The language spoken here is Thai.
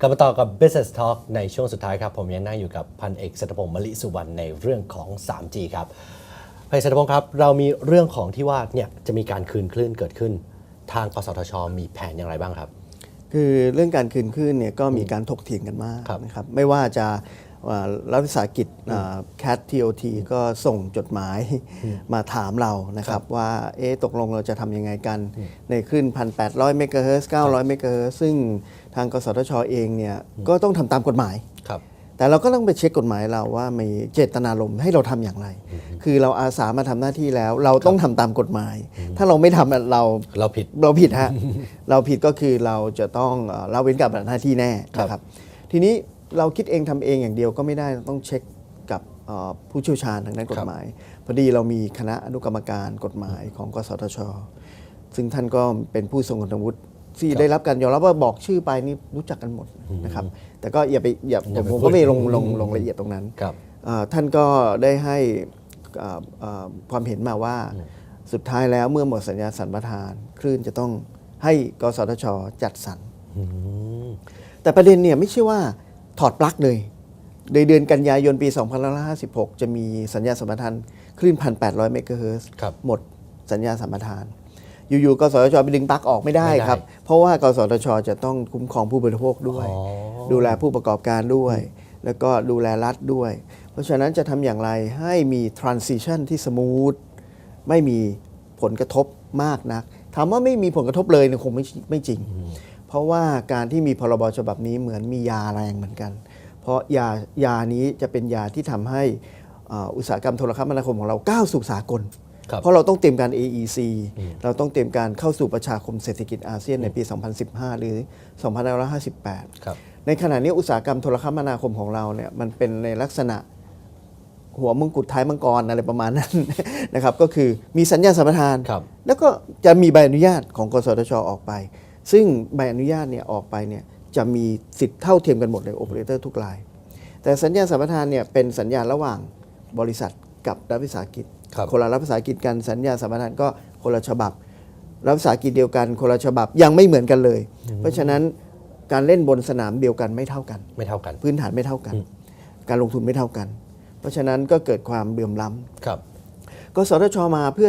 กลับมาต่อกับ Business Talk ในช่วงสุดท้ายครับ ผมยังนั่งอยู่กับพันเอกเศรษฐพงศ์มลิสุวรรณในเรื่องของ 3G ครับพันเอกเศรษฐพงศ์ครับ เรามีเรื่องของที่ว่าเนี่ยจะมีการคืนคลื่นเกิดขึ้น ทางกสทช มีแผนอย่างไรบ้างครับ คือเรื่องการคืนคลื่นเนี่ยก็มีการถกเถียงกันมากครับนะครับไม่ว่าจะอ่ารัฐวิสาหกิจแคททีโอทีก็ส่งจดหมายมาถามเรานะครับว่าเอ๊ะตกลงเราจะทำยังไงกันในคลื่น 1,800 เมกะเฮิรตซ์900 เมกะเฮิรตซ์ซึ่งทางกสทชเองเนี่ยก็ต้องทำตามกฎหมายครับ แต่เราก็ต้องไปเช็คกฎหมายเราว่ามีเจตนารมณ์ให้เราทำอย่างไร คือเราอาสามาทำหน้าที่แล้ว เราต้องทำตามกฎหมาย ถ้าเราไม่ทำอะเราเราผิดเราผิดฮะเราผิดก็คือเราจะต้องเอ่อละเว้นกับหน้าที่แน่ครับนะครับ ทีนี้เราคิดเองทำเองอย่างเดียวก็ไม่ได้ต้องเช็คกับเอ่อผู้เชี่ยวชาญทางด้านกฎหมายพอดีเรามีคณะอนุกรรมการกฎหมายของกสทช ซึ่งท่านก็เป็นผู้ทรงคุณวุฒิ ที่ได้รับการยอมรับว่าบอกชื่อไปนี่รู้จักกันหมดนะครับ แต่ก็อย่าไปอย่าอย่าผมไปผมพูก็ดไม่ลงลงลงละเอียดตรงนั้นครับเอ่อท่านก็ได้ให้เอ่อเอ่อความเห็นมาว่าสุดท้ายแล้วเมื่อหมดสัญญาสัมปทาน คลื่นจะต้องให้กสทชจัดสรรอืมแต่ประเด็นเนี่ยไม่ใช่ว่าถอดปลั๊กเลยในเดือนกันยายนปี 2556 จะมีสัญญาสัมปทานคลื่น 1,800 เมกะเฮิรตซ์ครับหมดสัญญาสัมปทาน อยู่ๆกสทชไปดึงปลั๊กออกไม่ได้ไม่ได้ครับ เพราะว่ากสทชจะต้องคุ้มครองผู้บริโภคด้วยอ๋อดูแลผู้ประกอบการด้วย แล้วก็ดูแลรัฐด้วย เพราะฉะนั้นจะทำอย่างไรให้มี transition ที่สมูทไม่มีผลกระทบมากนักถามว่าไม่มีผลกระทบเลยเนี่ยคงไม่ไม่จริง เพราะว่าการที่มีพรบฉบับนี้เหมือนมียาแรงเหมือนกัน เพราะยายานี้จะเป็นยาที่ทำให้อ่าอุตสาหกรรมโทรคมนาคมของเราก้าวสู่สากลครับ เพราะเราต้องเตรียมการ AEC เราต้องเตรียมการเข้าสู่ประชาคมเศรษฐกิจอาเซียนในปี 2015 หรือ 2558ครับในขณะนี้อุตสาหกรรมโทรคมนาคมของเราเนี่ยมันเป็นในลักษณะหัวมงกุฎท้ายมังกรอะไรประมาณนั้นนะครับก็คือมีสัญญาสัมปทานครับแล้วก็จะมีใบอนุญาตของกสทชออกไป ซึ่งใบอนุญาตเนี่ยออกไปเนี่ยจะมีสิทธิ์เท่าเทียมกันหมดเลยโอเปอเรเตอร์ทุกราย แต่สัญญาสัมปทานเนี่ยเป็นสัญญาระหว่างบริษัทกับรัฐวิสาหกิจ ครับคนละรัฐวิสาหกิจกันสัญญาสัมปทานก็คนละฉบับ รัฐวิสาหกิจเดียวกันคนละฉบับยังไม่เหมือนกันเลย เพราะฉะนั้นการเล่นบนสนามเดียวกันไม่เท่ากัน ไม่เท่ากัน พื้นฐานไม่เท่ากัน การลงทุนไม่เท่ากัน เพราะฉะนั้นก็เกิดความเบื่อมล้ำครับกสทชมาเพื่อ